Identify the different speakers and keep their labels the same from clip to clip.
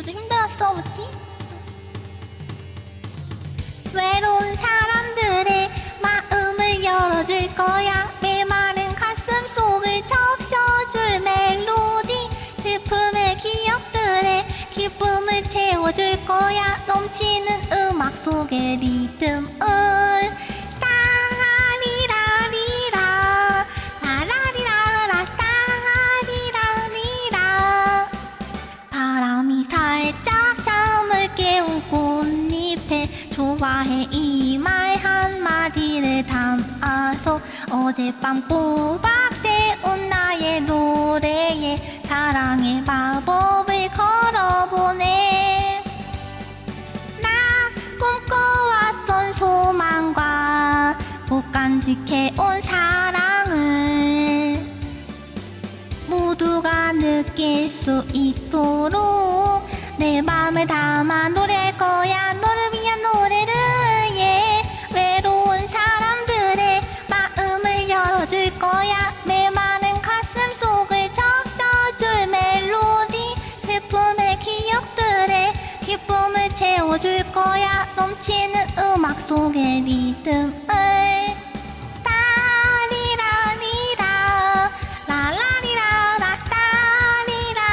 Speaker 1: 요즘 힘들었어, 그치? 외로운 사람들의 마음을 열어줄 거야. 메마른 가슴 속을 적셔줄 멜로디. 슬픔의 기억들의 기쁨을 채워줄 거야. 넘치는 음악 속의 리듬을 깨운 꽃잎에 좋아해 이 말 한마디를 담아서 어젯밤 꼬박 새운 나의 노래에 사랑의 마법을 걸어보네. 나 꿈꿔왔던 소망과 못 간직해온 사랑을 모두가 느낄 수 있도록 채워줄 거야. 넘치는 음악 속의 리듬을. 따리라리라 라라리라 라따리라리라.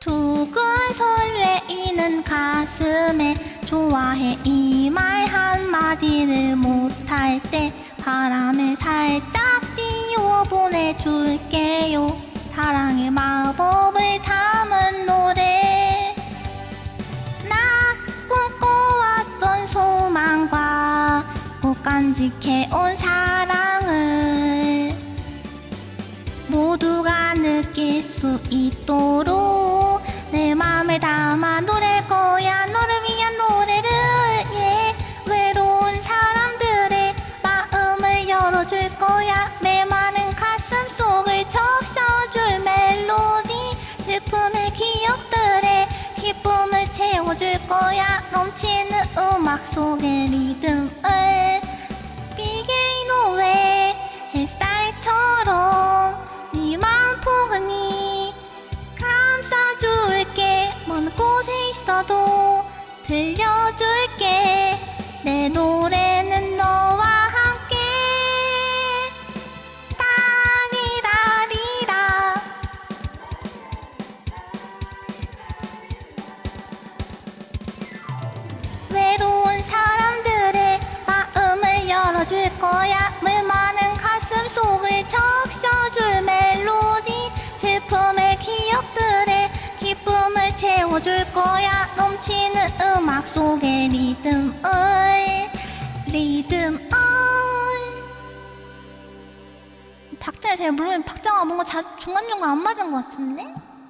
Speaker 1: 두근 설레이는 가슴에 좋아해. 이 말 한마디를 못할 때 바람을 살짝 띄워 보내줄게요 간직해온 사랑을 모두가 느낄 수 있도록 내 맘을 담아 노래할 거야. 너를 위한 노래를 예. 외로운 사람들의 마음을 열어줄 거야. 메마른 가슴 속을 적셔줄 멜로디 슬픔의 기억들의 기쁨을 채워줄 거야. 넘치는 음악 속의 리듬 곳에 있어도 들려줄게. 내 노래 줄 거야. 넘치는 음악 속의 리듬을 리듬을 박자를 잘 모르면 박자가 뭔가 자, 중간중간 안 맞은 것 같은데?